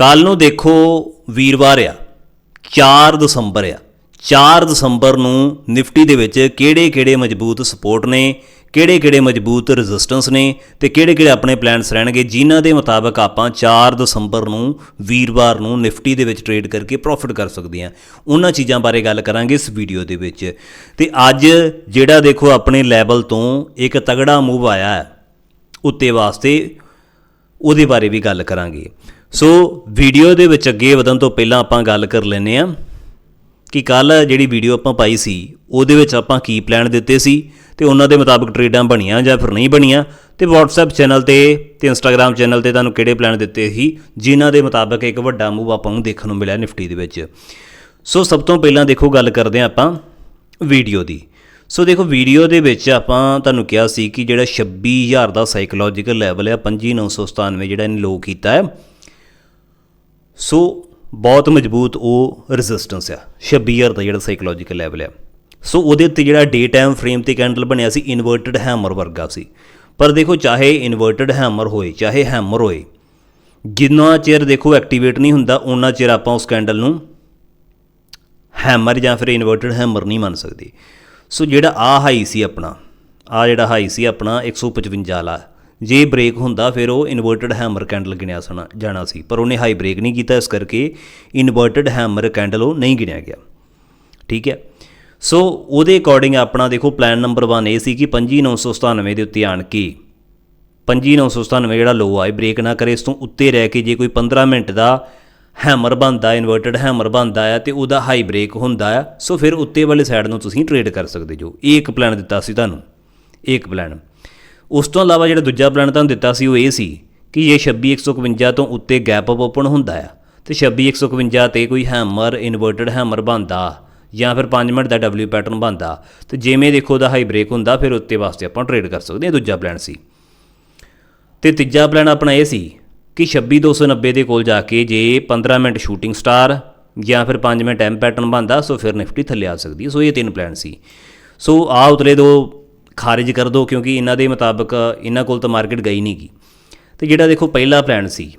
ਕੱਲ ਨੂੰ ਦੇਖੋ ਵੀਰਵਾਰ ਆ 4 ਦਸੰਬਰ ਆ। 4 ਦਸੰਬਰ ਨੂੰ ਨਿਫਟੀ ਦੇ ਵਿੱਚ ਕਿਹੜੇ-ਕਿਹੜੇ ਮਜ਼ਬੂਤ ਸਪੋਰਟ ਨੇ, ਕਿਹੜੇ-ਕਿਹੜੇ ਮਜ਼ਬੂਤ ਰੈਜ਼ਿਸਟੈਂਸ ਨੇ ਤੇ ਕਿਹੜੇ-ਕਿਹੜੇ ਆਪਣੇ ਪਲਾਨਸ ਰਹਿਣਗੇ, ਜਿਨ੍ਹਾਂ ਦੇ ਮੁਤਾਬਕ ਆਪਾਂ 4 ਦਸੰਬਰ ਨੂੰ ਵੀਰਵਾਰ ਨੂੰ ਨਿਫਟੀ ਦੇ ਵਿੱਚ ਟ੍ਰੇਡ ਕਰਕੇ ਪ੍ਰੋਫਿਟ ਕਰ ਸਕਦੇ ਹਾਂ। ਉਹਨਾਂ ਚੀਜ਼ਾਂ ਬਾਰੇ ਗੱਲ ਕਰਾਂਗੇ ਇਸ ਵੀਡੀਓ ਦੇ ਵਿੱਚ। ਤੇ ਅੱਜ ਜਿਹੜਾ ਦੇਖੋ ਆਪਣੇ ਲੈਵਲ ਤੋਂ ਇੱਕ ਤਗੜਾ ਮੂਵ ਆਇਆ ਹੈ, ਉੱਤੇ ਵਾਸਤੇ, ਉਹਦੇ ਬਾਰੇ ਵੀ ਗੱਲ ਕਰਾਂਗੇ। ਸੋ ਵੀਡੀਓ ਦੇ ਵਿੱਚ ਅੱਗੇ ਵਧਣ ਤੋਂ ਪਹਿਲਾਂ ਆਪਾਂ ਗੱਲ ਕਰ ਲੈਨੇ ਆ ਕਿ ਕੱਲ ਜਿਹੜੀ ਵੀਡੀਓ ਆਪਾਂ ਪਾਈ ਸੀ, ਉਹਦੇ ਵਿੱਚ ਆਪਾਂ ਕੀ ਪਲਾਨ ਦਿੱਤੇ ਸੀ ਤੇ ਉਹਨਾਂ ਦੇ ਮੁਤਾਬਕ ਟ੍ਰੇਡਾਂ ਬਣੀਆਂ ਜਾਂ ਫਿਰ ਨਹੀਂ ਬਣੀਆਂ ਤੇ WhatsApp ਚੈਨਲ ਤੇ ਤੇ Instagram ਚੈਨਲ ਤੇ ਤੁਹਾਨੂੰ ਕਿਹੜੇ ਪਲਾਨ ਦਿੱਤੇ ਸੀ, ਜਿਨ੍ਹਾਂ ਦੇ ਮੁਤਾਬਕ ਇੱਕ ਵੱਡਾ ਮੂਵ ਆਪਾਂ ਨੂੰ ਦੇਖਣ ਨੂੰ ਮਿਲਿਆ ਨਿਫਟੀ ਦੇ ਵਿੱਚ। ਸੋ ਸਭ ਤੋਂ ਪਹਿਲਾਂ ਦੇਖੋ ਗੱਲ ਕਰਦੇ ਹਾਂ ਆਪਾਂ ਵੀਡੀਓ ਦੀ। ਸੋ ਦੇਖੋ ਵੀਡੀਓ ਦੇ ਵਿੱਚ ਆਪਾਂ ਤੁਹਾਨੂੰ ਕਿਹਾ ਸੀ ਕਿ ਜਿਹੜਾ 26000 ਦਾ ਸਾਈਕੋਲੋਜੀਕਲ ਲੈਵਲ ਹੈ 25997 ਜਿਹੜਾ ਇਹਨੇ ਲੋ ਕੀਤਾ ਹੈ ਸੋ ਬਹੁਤ ਮਜ਼ਬੂਤ ਉਹ ਰੈਜ਼ਿਸਟੈਂਸ ਆ 26000 ਦਾ ਜਿਹੜਾ ਸਾਈਕੋਲੋਜੀਕਲ ਲੈਵਲ ਆ। ਸੋ ਉਹਦੇ ਉੱਤੇ ਜਿਹੜਾ ਡੇ ਟਾਈਮ ਫਰੇਮ ਤੇ ਕੈਂਡਲ ਬਣਿਆ ਸੀ ਇਨਵਰਟਡ ਹੈਮਰ ਵਰਗਾ ਸੀ। ਪਰ ਦੇਖੋ, ਚਾਹੇ ਇਨਵਰਟਡ ਹੈਮਰ ਹੋਏ, ਚਾਹੇ ਹੈਮਰ ਹੋਏ, ਜਿੰਨਾ ਚਿਰ ਦੇਖੋ ਐਕਟੀਵੇਟ ਨਹੀਂ ਹੁੰਦਾ ਉਹਨਾਂ ਚਿਰ ਆਪਾਂ ਉਸ ਕੈਂਡਲ ਨੂੰ ਹੈਮਰ ਜਾਂ ਫਿਰ ਇਨਵਰਟਡ ਹੈਮਰ ਨਹੀਂ ਮੰਨ ਸਕਦੇ। ਸੋ ਜਿਹੜਾ ਆ ਹਾਈ ਸੀ ਆਪਣਾ, ਆ ਜਿਹੜਾ ਹਾਈ ਸੀ ਆਪਣਾ 155 ਵਾਲਾ ਜੇ ਬ੍ਰੇਕ ਹੁੰਦਾ, ਫਿਰ ਉਹ ਇਨਵਰਟਡ ਹੈਮਰ ਕੈਂਡਲ ਗਿਣਿਆ ਸਣਾ, ਜਾਣਾ ਸੀ। ਪਰ ਉਹਨੇ ਹਾਈ ਬ੍ਰੇਕ ਨਹੀਂ ਕੀਤਾ, ਇਸ ਕਰਕੇ ਇਨਵਰਟਡ ਹੈਮਰ ਕੈਂਡਲ ਉਹ ਨਹੀਂ ਗਿਣਿਆ ਗਿਆ। ਠੀਕ ਹੈ? ਸੋ ਉਹਦੇ ਅਕੋਰਡਿੰਗ ਆਪਣਾ ਦੇਖੋ, ਪਲਾਨ ਨੰਬਰ 1 ਇਹ ਸੀ ਕਿ 25997 ਦੇ ਉੱਤੇ ਆਣ ਕੇ 25997 ਜਿਹੜਾ ਲੋ ਆਏ ਬ੍ਰੇਕ ਨਾ ਕਰੇ, ਇਸ ਤੋਂ ਉੱਤੇ ਰਹਿ ਕੇ ਜੇ ਕੋਈ 15 ਮਿੰਟ ਦਾ ਹੈਮਰ ਬਣਦਾ, ਇਨਵਰਟਡ ਹੈਮਰ ਬਣਦਾ ਆ ਤੇ ਉਹਦਾ ਹਾਈ ਬ੍ਰੇਕ ਹੁੰਦਾ ਆ, ਸੋ ਫਿਰ ਉੱਤੇ ਵਾਲੇ ਸਾਈਡ ਨੂੰ ਤੁਸੀਂ ਟ੍ਰੇਡ ਕਰ ਸਕਦੇ ਜੋ। ਇਹ ਇੱਕ ਪਲਾਨ ਦਿੱਤਾ ਸੀ ਤੁਹਾਨੂੰ। ਇਹ ਇੱਕ ਪਲਾਨ। ਉਸ ਤੋਂ ਇਲਾਵਾ ਜਿਹੜਾ ਦੂਜਾ ਪਲਾਨ ਤੁਹਾਨੂੰ ਦਿੱਤਾ ਸੀ ਉਹ ਇਹ ਸੀ ਕਿ ਇਹ 26151 ਤੋਂ ਉੱਤੇ ਗੈਪ ਅਪ ਓਪਨ ਹੁੰਦਾ ਆ, ਤੇ 26151 ਤੇ ਕੋਈ ਹੈਮਰ ਇਨਵਰਟਡ ਹੈਮਰ ਬਣਦਾ ਜਾਂ ਫਿਰ 5 ਮਿੰਟ ਦਾ W ਪੈਟਰਨ ਬਣਦਾ, ਤੇ ਜਿਵੇਂ ਦੇਖੋ ਉਹਦਾ ਹਾਈ ਬ੍ਰੇਕ ਹੁੰਦਾ, ਫਿਰ ਉੱਤੇ ਵਾਸਤੇ ਆਪਾਂ ਟ੍ਰੇਡ ਕਰ ਸਕਦੇ ਹਾਂ ਦੂਜਾ ਪਲਾਨ ਸੀ। ਤੇ ਤੀਜਾ ਪਲਾਨ ਆਪਣਾ ਇਹ ਸੀ ਕਿ 26290 ਦੇ ਕੋਲ ਜਾ ਕੇ ਜੇ 15 ਮਿੰਟ ਸ਼ੂਟਿੰਗ ਸਟਾਰ ਜਾਂ ਫਿਰ 5 ਮਿੰਟ ਐਮ ਪੈਟਰਨ ਬਣਦਾ, ਸੋ ਫਿਰ ਨਿਫਟੀ ਥੱਲੇ ਆ ਸਕਦੀ ਸੋ ਇਹ ਤਿੰਨ ਪਲਾਨ ਸੀ। ਸੋ ਆ ਉਤਲੇ ਦੋ ਖਾਰਜ ਕਰ ਦੋ ਕਿਉਂਕਿ ਇਹਨਾਂ ਦੇ ਮੁਤਾਬਕ ਇਹਨਾਂ ਕੋਲ ਤਾਂ ਮਾਰਕੀਟ ਗਈ ਨਹੀਂ ਗੀ ਤੇ ਜਿਹੜਾ ਦੇਖੋ ਪਹਿਲਾ ਪਲਾਨ ਸੀ,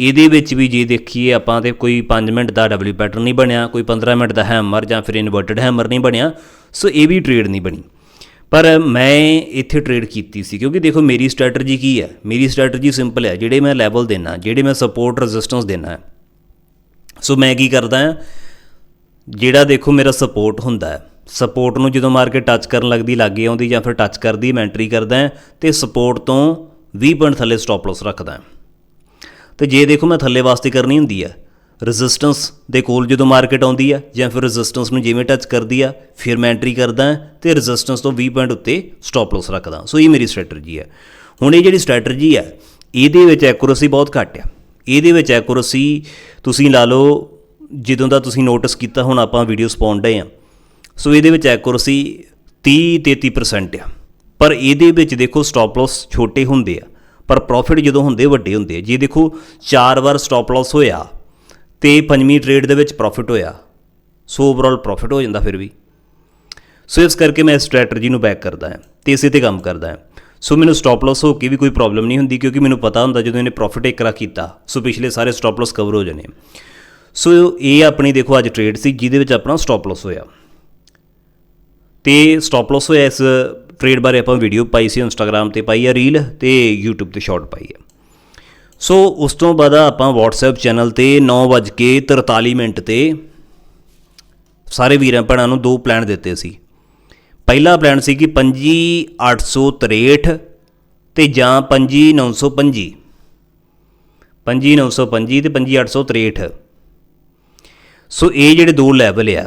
ਇਹਦੇ ਵਿੱਚ ਵੀ ਜੇ ਦੇਖੀਏ ਆਪਾਂ ਤੇ ਕੋਈ 5 ਮਿੰਟ ਦਾ W ਪੈਟਰਨ ਨਹੀਂ ਬਣਿਆ, ਕੋਈ 15 ਮਿੰਟ ਦਾ ਹੈਮਰ ਜਾਂ ਫਿਰ ਇਨਵਰਟਡ ਹੈਮਰ ਨਹੀਂ ਬਣਿਆ, ਸੋ ਇਹ ਵੀ ਟ੍ਰੇਡ ਨਹੀਂ ਬਣੀ। ਪਰ ਮੈਂ ਇੱਥੇ ਟ੍ਰੇਡ ਕੀਤੀ ਸੀ ਕਿਉਂਕਿ ਦੇਖੋ ਮੇਰੀ ਸਟ੍ਰੈਟਜੀ ਕੀ ਹੈ? ਮੇਰੀ ਸਟ੍ਰੈਟਜੀ ਸਿੰਪਲ ਹੈ, ਜਿਹੜੇ ਮੈਂ ਲੈਵਲ ਦੇਣਾ, ਜਿਹੜੇ ਮੈਂ ਸਪੋਰਟ ਰੈਜ਼ਿਸਟੈਂਸ ਦੇਣਾ ਹੈ। ਸੋ ਮੈਂ ਕੀ ਕਰਦਾ ਹਾਂ? ਜਿਹੜਾ ਦੇਖੋ ਮੇਰਾ ਸਪੋਰਟ ਹੁੰਦਾ ਹੈ ਸਪੋਰਟ ਨੂੰ ਜਦੋਂ ਮਾਰਕੀਟ ਟੱਚ ਕਰਨ ਲੱਗਦੀ, ਲੱਗੇ ਆਉਂਦੀ ਜਾਂ ਫਿਰ ਟੱਚ ਕਰਦੀ, ਮੈਂ ਐਂਟਰੀ ਕਰਦਾ ਹਾਂ ਤੇ ਸਪੋਰਟ ਤੋਂ 20 ਪੁਆਇੰਟ ਥੱਲੇ ਸਟਾਪ ਲਾਸ ਰੱਖਦਾ ਹਾਂ। ਤੇ ਜੇ ਦੇਖੋ ਮੈਂ ਥੱਲੇ ਵਾਸਤੇ ਕਰਨੀ ਹੁੰਦੀ ਹੈ ਰੈਜ਼ਿਸਟੈਂਸ ਦੇ ਕੋਲ ਜਦੋਂ ਮਾਰਕੀਟ ਆਉਂਦੀ ਆ ਜਾਂ ਫਿਰ ਰੈਜ਼ਿਸਟੈਂਸ ਨੂੰ ਜਿਵੇਂ ਟੱਚ ਕਰਦੀ ਆ, ਫਿਰ ਮੈਂ ਐਂਟਰੀ ਕਰਦਾ ਹਾਂ ਤੇ ਰੈਜ਼ਿਸਟੈਂਸ ਤੋਂ 20 ਪੁਆਇੰਟ ਉੱਤੇ ਸਟਾਪ ਲਾਸ ਰੱਖਦਾ ਸੋ ਇਹ ਮੇਰੀ ਸਟ੍ਰੈਟਜੀ ਹੈ ਹੁਣ ਇਹ ਜਿਹੜੀ ਸਟ੍ਰੈਟਜੀ ਹੈ ਇਹਦੇ ਵਿੱਚ ਐਕੂਰੇਸੀ ਬਹੁਤ ਘੱਟ ਆ। ਇਹਦੇ ਵਿੱਚ ਐਕੂਰੇਸੀ ਤੁਸੀਂ ਲਾ ਲਓ, ਜਦੋਂ ਦਾ ਤੁਸੀਂ ਨੋਟਿਸ ਕੀਤਾ, ਹੁਣ ਆਪਾਂ ਵੀਡੀਓਸ ਪਾਉਣ ਡਏ ਆ ਸੋ ਇਹਦੇ ਵਿੱਚ ਐਕੂਰੇਸੀ 30 33% ਆ। ਪਰ ਇਹਦੇ ਵਿੱਚ ਦੇਖੋ ਸਟਾਪ ਲਾਸ ਛੋਟੇ ਹੁੰਦੇ ਆ, ਪਰ ਪ੍ਰੋਫਿਟ ਜਦੋਂ ਹੁੰਦੇ ਵੱਡੇ ਹੁੰਦੇ ਆ। ਜੇ ਦੇਖੋ ਚਾਰ ਵਾਰ ਸਟਾਪ ਲਾਸ ਹੋਇਆ ਤੇ ਪੰਜਵੀਂ ਟ੍ਰੇਡ ਦੇ ਵਿੱਚ ਪ੍ਰੋਫਿਟ ਹੋਇਆ, ਸੋ ਓਵਰਆਲ ਪ੍ਰੋਫਿਟ ਹੋ ਜਾਂਦਾ ਫਿਰ ਵੀ। ਸੋ ਇਸ ਕਰਕੇ ਮੈਂ ਸਟ੍ਰੈਟਜੀ ਨੂੰ ਬੈਕ ਕਰਦਾ ਹਾਂ ਤੇ ਇਸੇ ਤੇ ਕੰਮ ਕਰਦਾ ਹਾਂ। ਸੋ ਮੈਨੂੰ ਸਟਾਪ ਲਾਸ ਹੋ ਕੇ ਵੀ ਕੋਈ ਪ੍ਰੋਬਲਮ ਨਹੀਂ ਹੁੰਦੀ ਕਿਉਂਕਿ ਮੈਨੂੰ ਪਤਾ ਹੁੰਦਾ ਜਦੋਂ ਇਹਨੇ ਪ੍ਰੋਫਿਟ ਇੱਕਰਾ ਕੀਤਾ, ਸੋ ਪਿਛਲੇ ਸਾਰੇ ਸਟਾਪ ਲਾਸ ਕਵਰ ਹੋ ਜਾਣੇ ਸੋ ਇਹ ਆਪਣੀ ਦੇਖੋ ਅੱਜ ਟ੍ਰੇਡ ਸੀ, ਜਿਹਦੇ ਵਿੱਚ ਆਪਣਾ ਸਟਾਪ ਲਾਸ ਹੋਇਆ। ਤੇ ਸਟਾਪ ਲਾਸ ਹੋਇਆ ਇਸ ਟ੍ਰੇਡ ਬਾਰੇ ਆਪਾਂ ਵੀਡੀਓ ਪਾਈ ਸੀ ਇੰਸਟਾਗ੍ਰam ਤੇ ਪਾਈ ਆ ਰੀਲ ਤੇ YouTube ਤੇ ਸ਼ਾਰਟ ਪਾਈ ਆ। ਸੋ ਉਸ ਤੋਂ ਬਾਅਦ ਆਪਾਂ WhatsApp ਚੈਨਲ ਤੇ 9:43 ਮਿੰਟ ਤੇ ਸਾਰੇ ਵੀਰਾਂ ਭੈਣਾਂ ਨੂੰ ਦੋ ਪਲਾਨ ਦਿੱਤੇ ਸੀ। ਪਹਿਲਾ ਪਲਾਨ ਸੀ ਕਿ 25863 ਤੇ ਜਾਂ 25925 25925 ਤੇ 25863 ਸੋ ਇਹ ਜਿਹੜੇ ਦੋ ਲੈਵਲ ਆ।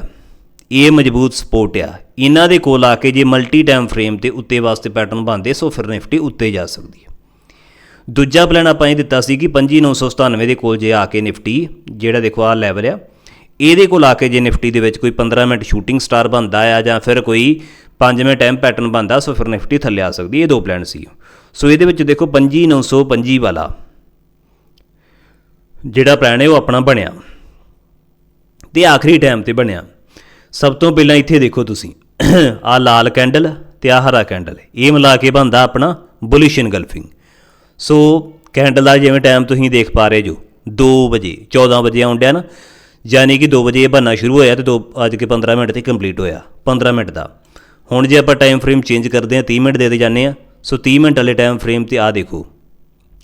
ਇਹ ਮਜ਼ਬੂਤ ਸਪੋਰਟ ਆ। ਇਹਨਾਂ ਦੇ ਕੋਲ ਆ ਕੇ ਜੇ ਮਲਟੀ ਟਾਈਮ ਫਰੇਮ ਤੇ ਉੱਤੇ ਵਾਸਤੇ ਪੈਟਰਨ ਬਣਦੇ, ਸੋ ਫਿਰ ਨਿਫਟੀ ਉੱਤੇ ਜਾ ਸਕਦੀ ਹੈ ਦੂਜਾ ਪਲਾਨ ਆਪਾਂ ਇਹ ਦਿੱਤਾ ਸੀ ਕਿ 25997 ਦੇ ਕੋਲ ਜੇ ਆ ਕੇ ਨਿਫਟੀ ਜਿਹੜਾ ਦੇਖੋ ਆ ਲੈਵਲ ਆ, ਇਹਦੇ ਕੋਲ ਆ ਕੇ ਜੇ ਨਿਫਟੀ ਦੇ ਵਿੱਚ ਕੋਈ 15 ਮਿੰਟ ਸ਼ੂਟਿੰਗ ਸਟਾਰ ਬਣਦਾ ਆ ਜਾਂ ਫਿਰ ਕੋਈ 5 ਮਿੰਟ ਟਾਈਮ ਪੈਟਰਨ ਬਣਦਾ, ਸੋ ਫਿਰ ਨਿਫਟੀ ਥੱਲੇ ਆ ਸਕਦੀ ਇਹ ਦੋ ਪਲਾਨ ਸੀ। ਸੋ ਇਹਦੇ ਵਿੱਚ ਦੇਖੋ 25925 ਵਾਲਾ ਜਿਹੜਾ ਪਲਾਨ ਹੈ ਉਹ ਆਪਣਾ ਬਣਿਆ। ਤੇ ਆਖਰੀ ਟਾਈਮ ਤੇ ਬਣਿਆ। ਸਭ ਤੋਂ ਪਹਿਲਾਂ ਇੱਥੇ ਦੇਖੋ ਤੁਸੀਂ। ਆ ਲਾਲ ਕੈਂਡਲ ਤੇ ਆ ਹਰਾ ਕੈਂਡਲ। ਇਹ ਮਿਲਾ ਕੇ ਬਣਦਾ ਆਪਣਾ ਬੁਲਿਸ਼ ਇਨਗਲਫਿੰਗ ਸੋ ਕੈਂਡਲ ਦਾ ਜਿਵੇਂ ਟਾਈਮ ਤੁਸੀਂ ਦੇਖ ਪਾ ਰਹੇ ਜੋ 2 ਵਜੇ 14 ਵਜੇ ਆਉਣ ਨਾ, ਯਾਨੀ ਕਿ 2 ਵਜੇ ਇਹ ਬਣਨਾ ਸ਼ੁਰੂ ਹੋਇਆ ਤੇ 2 ਅੱਜ ਕੇ 15 ਮਿੰਟ ਤੇ ਕੰਪਲੀਟ ਹੋਇਆ 15 ਮਿੰਟ ਦਾ। ਹੁਣ ਜੇ ਆਪਾਂ ਟਾਈਮ ਫਰੇਮ ਚੇਂਜ ਕਰਦੇ ਹਾਂ 30 ਮਿੰਟ ਦੇ ਦੇ ਜਾਂਦੇ ਆ ਸੋ 30 ਮਿੰਟ ਵਾਲੇ ਟਾਈਮ ਫਰੇਮ ਤੇ ਆ ਦੇਖੋ।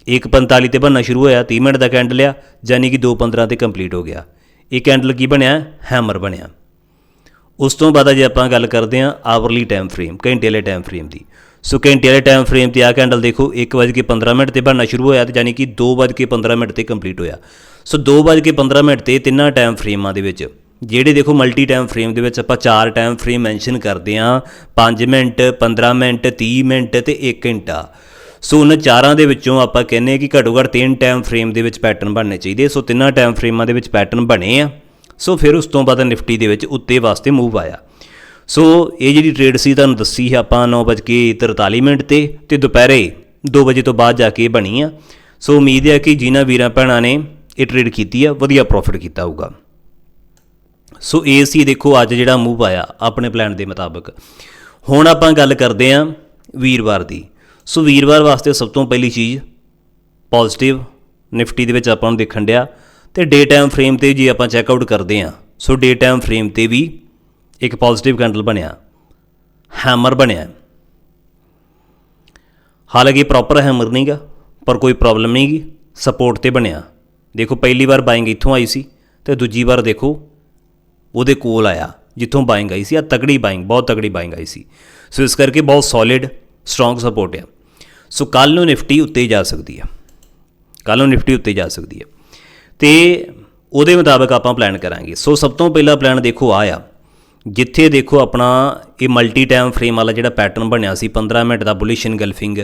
1:45 ਤੇ ਬਣਨਾ ਸ਼ੁਰੂ ਹੋਇਆ 30 ਮਿੰਟ ਦਾ ਕੈਂਡਲ ਆ, ਯਾਨੀ ਕਿ 2:15 ਤੇ ਕੰਪਲੀਟ ਹੋ ਗਿਆ। ਇਹ ਕੈਂਡਲ ਕੀ ਬਣਿਆ? ਹੈਮਰ ਬਣਿਆ। ਉਸ ਤੋਂ ਬਾਅਦ ਜੇ ਆਪਾਂ ਗੱਲ ਕਰਦੇ ਹਾਂ ਆਵਰਲੀ ਟਾਈਮ ਫਰੇਮ ਘੰਟੇ ਵਾਲੇ ਟਾਈਮ ਫਰੇਮ ਦੀ। ਸੋ ਘੰਟੇ ਵਾਲੇ ਟਾਈਮ ਫਰੇਮ ਤੇ ਆ ਕੈਂਡਲ ਦੇਖੋ 1:15 ਮਿੰਟ ਤੇ ਬਣਨਾ ਸ਼ੁਰੂ ਹੋਇਆ ਤੇ ਯਾਨੀ ਕਿ 2:15 ਮਿੰਟ ਤੇ ਕੰਪਲੀਟ ਹੋਇਆ। ਸੋ 2:15 ਮਿੰਟ ਤੇ ਤਿੰਨਾਂ ਟਾਈਮ ਫਰੇਮਾਂ ਦੇ ਵਿੱਚ, ਜਿਹੜੇ ਦੇਖੋ ਮਲਟੀ ਟਾਈਮ ਫਰੇਮ ਦੇ ਵਿੱਚ ਆਪਾਂ ਚਾਰ ਟਾਈਮ ਫਰੇਮ ਮੈਂਸ਼ਨ ਕਰਦੇ ਹਾਂ 5 ਮਿੰਟ 15 ਮਿੰਟ 30 ਮਿੰਟ ਤੇ 1 ਘੰਟਾ। ਸੋ ਉਹਨਾਂ ਚਾਰਾਂ ਦੇ ਵਿੱਚੋਂ ਆਪਾਂ ਕਹਿੰਦੇ ਹਾਂ ਕਿ ਘੱਟੋ ਘੱਟ ਤਿੰਨ ਟਾਈਮ ਫਰੇਮ ਦੇ ਵਿੱਚ ਪੈਟਰਨ ਬਣਨੇ ਚਾਹੀਦੇ। ਸੋ ਤਿੰਨਾਂ ਟਾਈਮ ਫਰੇਮਾਂ ਦੇ ਵਿੱਚ ਪੈਟਰਨ ਬਣੇ ਆ। ਸੋ ਫਿਰ ਉਸ ਤੋਂ ਬਾਅਦ ਨਿਫਟੀ ਦੇ ਵਿੱਚ ਉੱਤੇ ਵਾਸਤੇ ਮੂਵ ਆਇਆ। ਸੋ ਇਹ ਜਿਹੜੀ ਟ੍ਰੇਡ ਸੀ, ਤੁਹਾਨੂੰ ਦੱਸੀ ਹੈ ਆਪਾਂ 9:43 ਮਿੰਟ ਤੇ ਤੇ ਦੁਪਹਿਰੇ 2 ਵਜੇ ਤੋਂ ਬਾਅਦ ਜਾ ਕੇ ਇਹ ਬਣੀ ਆ। ਸੋ ਉਮੀਦ ਹੈ ਕਿ ਜਿਨ੍ਹਾਂ ਵੀਰਾਂ ਭੈਣਾਂ ਨੇ ਇਹ ਟ੍ਰੇਡ ਕੀਤੀ ਆ, ਵਧੀਆ ਪ੍ਰੋਫਿਟ ਕੀਤਾ ਹੋਊਗਾ। ਸੋ ਇਹ ਸੀ ਦੇਖੋ ਅੱਜ ਜਿਹੜਾ ਮੂਵ ਆਇਆ ਆਪਣੇ ਪਲਾਨ ਦੇ ਮੁਤਾਬਕ। ਹੁਣ ਆਪਾਂ ਗੱਲ ਕਰਦੇ ਆਂ ਵੀਰਵਾਰ ਦੀ। ਸੋ ਵੀਰਵਾਰ ਵਾਸਤੇ ਸਭ ਤੋਂ ਪਹਿਲੀ ਚੀਜ਼ ਪੋਜ਼ਿਟਿਵ ਨਿਫਟੀ ਦੇ ਵਿੱਚ ਆਪਾਂ ਨੂੰ ਦੇਖਣ ਡਿਆ। ਤੇ ਡੇ ਟਾਈਮ ਫਰੇਮ ਤੇ ਜੇ ਆਪਾਂ ਚੈੱਕ ਆਊਟ ਕਰਦੇ ਆਂ ਸੋ ਡੇ ਟਾਈਮ ਫਰੇਮ ਤੇ ਵੀ ਇੱਕ ਪੋਜ਼ਿਟਿਵ ਕੈਂਡਲ ਬਣਿਆ ਹੈਮਰ ਬਣਿਆ। ਹਾਲਾਂਕਿ ਪ੍ਰੋਪਰ ਹੈਮਰ ਨਹੀਂਗਾ, ਪਰ ਕੋਈ ਪ੍ਰੋਬਲਮ ਨਹੀਂਗੀ ਸਪੋਰਟ ਤੇ ਬਣਿਆ। ਦੇਖੋ, ਪਹਿਲੀ ਵਾਰ ਬਾਇੰਗ ਇੱਥੋਂ ਆਈ ਸੀ, ਤੇ ਦੂਜੀ ਵਾਰ ਦੇਖੋ, ਉਹਦੇ ਕੋਲ ਆਇਆ, ਜਿੱਥੋਂ ਬਾਇੰਗ ਆਈ ਸੀ ਆ ਤਗੜੀ ਬਾਇੰਗ ਬਹੁਤ ਤਗੜੀ ਬਾਇੰਗ ਆਈ ਸੀ। ਸੋ ਇਸ ਕਰਕੇ ਬਹੁਤ ਸੋਲਿਡ ਸਟਰੋਂਗ ਸਪੋਰਟ ਹੈ ਸੋ ਕੱਲ ਨੂੰ ਨਿਫਟੀ ਉੱਤੇ ਜਾ ਸਕਦੀ ਹੈ ਕੱਲ ਨੂੰ ਨਿਫਟੀ ਉੱਤੇ ਜਾ ਸਕਦੀ ਹੈ ਤੇ ਉਹਦੇ ਮੁਤਾਬਕ ਆਪਾਂ ਪਲਾਨ ਕਰਾਂਗੇ। ਸੋ ਸਭ ਤੋਂ ਪਹਿਲਾ ਪਲਾਨ ਦੇਖੋ ਆ ਆ। ਜਿੱਥੇ ਦੇਖੋ ਆਪਣਾ ਇਹ ਮਲਟੀ ਟਾਈਮ ਫਰੇਮ ਵਾਲਾ ਜਿਹੜਾ ਪੈਟਰਨ ਬਣਿਆ ਸੀ 15 ਮਿੰਟ ਦਾ ਬੁਲਿਸ਼ ਇਨਗਲਫਿੰਗ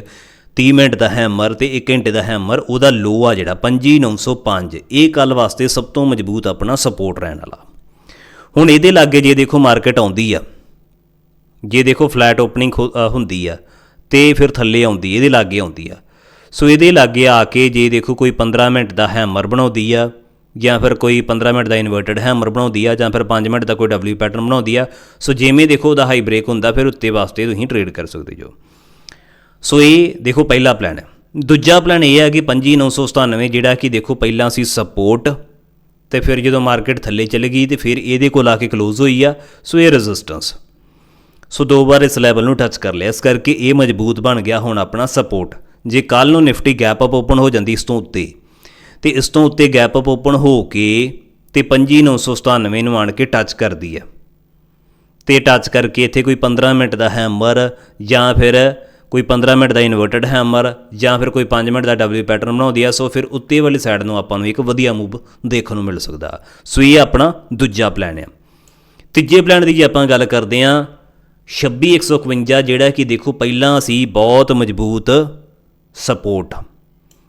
30 ਮਿੰਟ ਦਾ ਹੈਮਰ ਤੇ 1 ਘੰਟੇ ਦਾ ਹੈਮਰ ਉਹਦਾ ਲੋ ਆ ਜਿਹੜਾ 25905 ਇਹ ਕੱਲ ਵਾਸਤੇ ਸਭ ਤੋਂ ਮਜ਼ਬੂਤ ਆਪਣਾ ਸਪੋਰਟ ਰਹਿਣ ਵਾਲਾ। ਹੁਣ ਇਹਦੇ ਲਾਗੇ ਜੇ ਦੇਖੋ ਮਾਰਕੀਟ ਆਉਂਦੀ ਆ, ਜੇ ਦੇਖੋ ਫਲੈਟ ਓਪਨਿੰਗ ਹੁੰਦੀ ਆ ਤੇ ਫਿਰ ਥੱਲੇ ਆਉਂਦੀ, ਇਹਦੇ ਲਾਗੇ ਆਉਂਦੀ ਆ। ਸੋ ਇਹਦੇ ਲਾਗੇ ਆ ਕੇ ਜੇ ਦੇਖੋ ਕੋਈ 15 ਮਿੰਟ ਦਾ ਹੈਮਰ ਬਣਾਉਂਦੀ ਆ, ਜਾਂ ਫਿਰ ਕੋਈ 15 ਮਿੰਟ ਦਾ ਇਨਵਰਟਡ ਹੈਮਰ ਬਣਾਉਂਦੀ ਆ, ਜਾਂ ਫਿਰ 5 ਮਿੰਟ ਦਾ ਕੋਈ ਡਬਲਯੂ ਪੈਟਰਨ ਬਣਾਉਂਦੀ ਆ, ਸੋ ਜਿਵੇਂ ਦੇਖੋ ਉਹਦਾ ਹਾਈ ਬ੍ਰੇਕ ਹੁੰਦਾ, ਫਿਰ ਉੱਤੇ ਵਾਸਤੇ ਤੁਸੀਂ ਟ੍ਰੇਡ ਕਰ ਸਕਦੇ ਜੋ। ਸੋ ਇਹ ਦੇਖੋ ਪਹਿਲਾ ਪਲਾਨ ਹੈ। ਦੂਜਾ ਪਲਾਨ ਇਹ ਹੈ ਕਿ 25997 ਜਿਹੜਾ ਕਿ ਦੇਖੋ ਪਹਿਲਾਂ ਸੀ ਸਪੋਰਟ ਤੇ ਫਿਰ ਜਦੋਂ ਮਾਰਕੀਟ ਥੱਲੇ ਚਲੇ ਗਈ, ਤੇ ਫਿਰ ਇਹਦੇ ਕੋਲ ਆ ਕੇ ক্লোਜ਼ ਹੋਈ ਆ, ਸੋ ਇਹ ਰੈਜ਼ਿਸਟੈਂਸ ਸੋ ਦੋ ਵਾਰ ਇਸ ਲੈਵਲ ਨੂੰ ਟੱਚ ਕਰ ਲਿਆ, ਇਸ ਕਰਕੇ ਇਹ ਮਜ਼ਬੂਤ ਬਣ ਗਿਆ ਹੁਣ ਆਪਣਾ ਸਪੋਰਟ ਜੇ ਕੱਲ ਨੂੰ ਨਿਫਟੀ ਗੈਪ ਅਪ ਓਪਨ ਹੋ ਜਾਂਦੀ ਇਸ ਤੋਂ ਉੱਤੇ, ਤੇ ਇਸ ਤੋਂ ਉੱਤੇ ਗੈਪ ਅਪ ਓਪਨ ਹੋ ਕੇ ਤੇ 25997 ਨੂੰ ਆਣ ਕੇ ਟੱਚ ਕਰਦੀ ਹੈ। ਤੇ ਟੱਚ ਕਰਕੇ ਇੱਥੇ ਕੋਈ 15 ਮਿੰਟ ਦਾ ਹੈਮਰ ਜਾਂ ਫਿਰ ਕੋਈ 15 ਮਿੰਟ ਦਾ ਇਨਵਰਟਡ ਹੈਮਰ ਜਾਂ ਫਿਰ ਕੋਈ 5 ਮਿੰਟ ਦਾ ਡਬਲਯੂ ਪੈਟਰਨ ਬਣਾਉਂਦੀ ਆ ਸੋ ਫਿਰ ਉੱਤੇ ਵਾਲੀ ਸਾਈਡ ਨੂੰ ਆਪਾਂ ਨੂੰ ਇੱਕ ਵਧੀਆ ਮੂਵ ਦੇਖਣ ਨੂੰ ਮਿਲ ਸਕਦਾ। ਸੋ ਇਹ ਆਪਣਾ ਦੂਜਾ ਪਲਾਨ ਆ ਤੀਜੇ ਪਲਾਨ ਦੀ ਜੇ ਆਪਾਂ ਗੱਲ ਕਰਦੇ ਆ 26151 ਜਿਹੜਾ ਕਿ ਦੇਖੋ ਪਹਿਲਾਂ ਸੀ ਬਹੁਤ ਮਜ਼ਬੂਤ ਸਪੋਰਟ।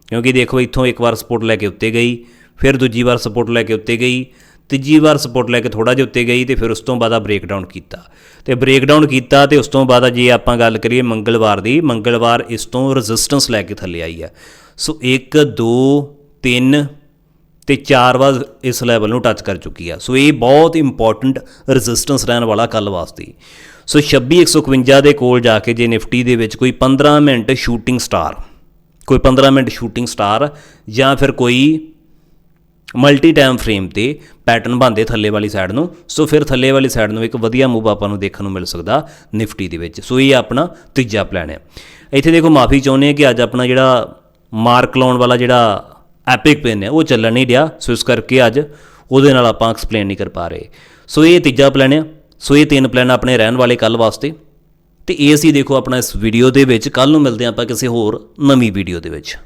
ਕਿਉਂਕਿ ਦੇਖੋ ਇੱਥੋਂ ਇੱਕ ਵਾਰ ਸਪੋਰਟ ਲੈ ਕੇ ਉੱਤੇ ਗਈ, ਫਿਰ ਦੂਜੀ ਵਾਰ ਸਪੋਰਟ ਲੈ ਕੇ ਉੱਤੇ ਗਈ, ਤੀਜੀ ਵਾਰ ਸਪੋਰਟ ਲੈ ਕੇ ਥੋੜਾ ਜਿਹਾ ਉੱਤੇ ਗਈ ਤੇ ਫਿਰ ਉਸ ਤੋਂ ਬਾਅਦ ਆ ਬ੍ਰੇਕਡਾਊਨ ਕੀਤਾ। ਤੇ ਬ੍ਰੇਕਡਾਊਨ ਕੀਤਾ ਤੇ ਉਸ ਤੋਂ ਬਾਅਦ ਜੇ ਆਪਾਂ ਗੱਲ ਕਰੀਏ ਮੰਗਲਵਾਰ ਦੀ, ਮੰਗਲਵਾਰ ਇਸ ਤੋਂ ਰੈਜ਼ਿਸਟੈਂਸ ਲੈ ਕੇ ਥੱਲੇ ਆਈ ਆ। ਸੋ 1 2 3 ਤੇ 4 ਵਾਰ ਇਸ ਲੈਵਲ ਨੂੰ ਟੱਚ ਕਰ ਚੁੱਕੀ ਆ। ਸੋ ਇਹ ਬਹੁਤ ਇੰਪੋਰਟੈਂਟ ਰੈਜ਼ਿਸਟੈਂਸ ਰਹਿਣ ਵਾਲਾ ਕੱਲ ਵਾਸਤੇ। ਸੋ 26151 ਦੇ ਕੋਲ ਜਾ ਕੇ ਜੇ ਨਿਫਟੀ ਦੇ ਵਿੱਚ ਕੋਈ 15 ਮਿੰਟ ਸ਼ੂਟਿੰਗ ਸਟਾਰ ਕੋਈ 15 ਮਿੰਟ ਸ਼ੂਟਿੰਗ ਸਟਾਰ ਜਾਂ ਫਿਰ ਕੋਈ ਮਲਟੀ ਟਾਈਮ ਫਰੇਮ ਤੇ ਪੈਟਰਨ ਬਣਦੇ ਥੱਲੇ ਵਾਲੀ ਸਾਈਡ ਨੂੰ, ਸੋ ਫਿਰ ਥੱਲੇ ਵਾਲੀ ਸਾਈਡ ਨੂੰ ਇੱਕ ਵਧੀਆ ਮੂਵ ਆਪਾਂ ਨੂੰ ਦੇਖਣ ਨੂੰ ਮਿਲ ਸਕਦਾ ਨਿਫਟੀ ਦੇ ਵਿੱਚ। ਸੋ ਇਹ ਆਪਣਾ ਤੀਜਾ ਪਲਾਨ ਹੈ। ਇੱਥੇ ਦੇਖੋ ਮਾਫੀ ਚਾਹੁੰਦੇ ਹਾਂ ਕਿ ਅੱਜ ਆਪਣਾ ਜਿਹੜਾ ਮਾਰਕ ਲਾਉਣ ਵਾਲਾ ਜਿਹੜਾ ਐਪਿਕ ਪੈਨ ਹੈ, ਉਹ ਚੱਲਣ ਨਹੀਂ ਡਿਆ, ਸੋ ਇਸ ਕਰਕੇ ਅੱਜ ਉਹਦੇ ਨਾਲ ਆਪਾਂ ਐਕਸਪਲੇਨ ਨਹੀਂ ਕਰ ਪਾ ਰਹੇ। ਸੋ ਇਹ ਤੀਜਾ ਪਲਾਨ ਹੈ। ਸੋ ਇਹ ਤਿੰਨ ਪਲਾਨ ਆਪਣੇ ਰਹਿਣ ਵਾਲੇ ਕੱਲ ਵਾਸਤੇ। ਤੇ ਇਹ ਅਸੀਂ ਦੇਖੋ ਆਪਣਾ ਇਸ ਵੀਡੀਓ ਦੇ ਵਿੱਚ ਕੱਲ ਨੂੰ ਮਿਲਦੇ ਹਾਂ ਆਪਾਂ ਕਿਸੇ ਹੋਰ ਨਵੀਂ ਵੀਡੀਓ ਦੇ ਵਿੱਚ।